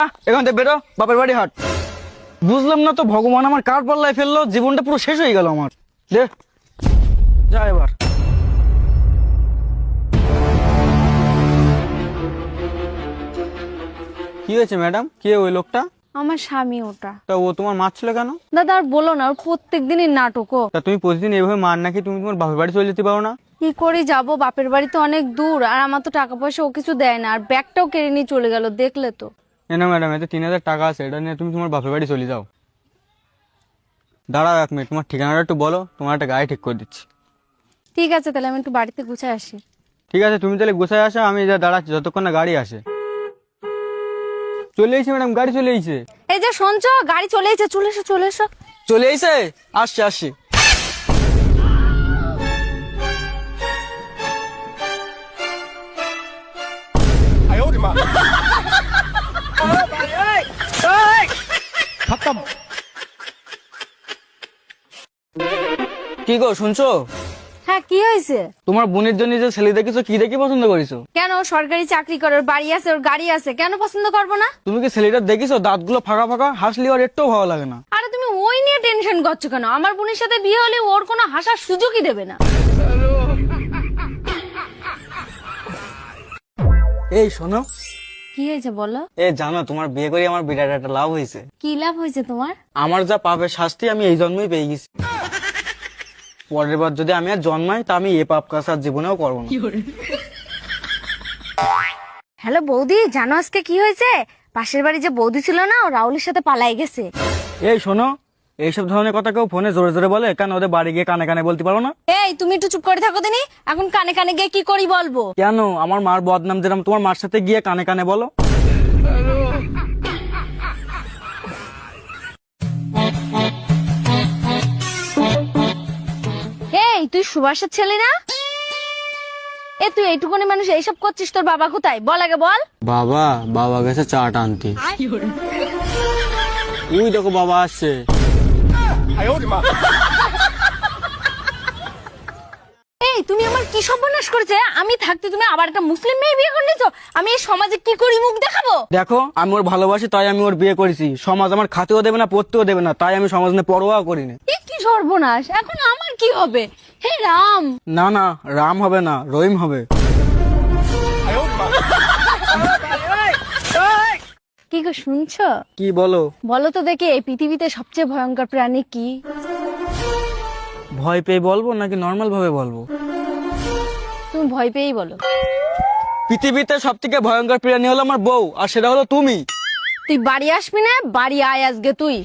আহ, এখান থেকে বেরো বাপের বাড়ি হাট। বুঝলাম না তো ভগবান আমার কার পাল্লায় ফেলল জীবনটা পুরো শেষ হয়ে গেল আমার। দে। যা এবার। কি হয়েছে ম্যাডাম? কে ওই লোকটা? আমার স্বামী ওটা। তা ও তোমার মারছিল কেন? দাদা আর বলো না ওর প্রত্যেক দিনই নাটকও তা তুমি প্রতিদিন এইভাবে মার নাকি তুমি তোমার বাপের বাড়ি চলে যেতে পারো না? কি করে যাব? বাপের বাড়ি তো অনেক দূর আর আমার তো টাকা পয়সা ও কিছু দেয় না আর ব্যাগটাও কেড়ে নিয়ে চলে গেল দেখলে তো। না ম্যাডাম এতে তিন হাজার টাকা আছে এটা নিয়ে তুমি তোমার বাপের বাড়ি চলে যাও। দাঁড়াও এক মিনিট তোমার ঠিকানাটা একটু বলো তোমার একটা গাড়ি ঠিক করে দিচ্ছি। ঠিক আছে তাহলে আমি একটু বাড়িতে গুছায় আসি। ঠিক আছে তুমি তাহলে গোছায় আসো আমি যা দাঁড়াচ্ছি যতক্ষণ না গাড়ি আসে। চলে এসে ম্যাডাম গাড়ি চলে এসেছে। এই যে শুনছো গাড়ি চলে এসেছে চলে এসো চলে এসো। চলে এসে আসছে আসছি। কি গো শুনছো? হ্যাঁ কি হয়েছে? তোমার বোনের জন্য যে ছেলে দেখেছ কি দেখে পছন্দ করেছ? কেন? ও সরকারি চাকরি করে ওর বাড়ি আছে ওর গাড়ি আছে কেন পছন্দ করব না? তুমি কি ছেলেটা দেখেছ দাঁতগুলো ফাঁকা ফাঁকা হাসলি আর একটু ভালো লাগে না? আরে তুমি ওই নিয়ে টেনশন করছ কেন? আমার বোনের সাথে বিয়ে হলে ওর কোনো হাসার সুযোগই দেবে না। এই শোনো কি হয়েছে বলো? এ জানো তোমার বিয়ে করে আমার বিরাট একটা লাভ হয়েছে। কি লাভ হয়েছে তোমার? আমার যা পাপের শাস্তি আমি এই জন্মই পেয়ে গেছি। পরের বার যদি আমি আর জন্মাই তা আমি এ পাপ কাজ আর জীবনেও করব না। হ্যালো বৌদি জানো আজকে কি হয়েছে? পাশের বাড়ি যে বৌদি ছিল না ও রাহুলের সাথে পালাই গেছে। এই শোনো এইসব ধরনের কথা কেউ ফোনে জোরে জোরে বলে? কেন ওদের বাড়ি গিয়ে কানে কানে বলতে পারো না? এই তুমি একটু চুপ করে থাকো দিনি এখন কানে কানে গিয়ে কি করি বলব? কেন? আমার মার বদনাম যেরকম তোমার মার সাথে গিয়ে কানে কানে বলো। এই তুই সুভাষের ছেলে না? এ তুই এইটুকুনি মানুষ এইসব করছিস তোর বাবা কোথায়? বল আগে বল। বাবা বাবা গেছে চাট আনতে। ওই দেখো বাবা আসছে। এই তুমি আমার কি সর্বনাশ করেছে? আমি থাকতে তুমি আবার একটা মুসলিম মেয়ে বিয়ে করে নিয়েছো? আমি এই সমাজে কি করি মুখ দেখাবো? দেখো আমি ওর ভালোবাসি তাই আমি ওর বিয়ে করেছি। সমাজ আমার খাতেও দেবে না পড়তেও দেবে না তাই আমি সমাজ নিয়ে পরোয়া করি না এ কি সর্বনাশ? এখন আমার কি হবে? হে রাম। না না রাম হবে না রহিম হবে। কি গো শুনছো? কি বলো? বলো তো দেখি এই পৃথিবীতে সবচেয়ে ভয়ঙ্কর প্রাণী কি? ভয় পেয়ে বলব নাকি নর্মাল ভাবে বলব? তুমি ভয় পেয়েই বলো। পৃথিবীতে সব থেকে ভয়ঙ্কর প্রাণী হলো আমার বউ আর সেটা হলো তুমি। তুই বাড়ি আসবি না? বাড়ি আয় আজকে তুই।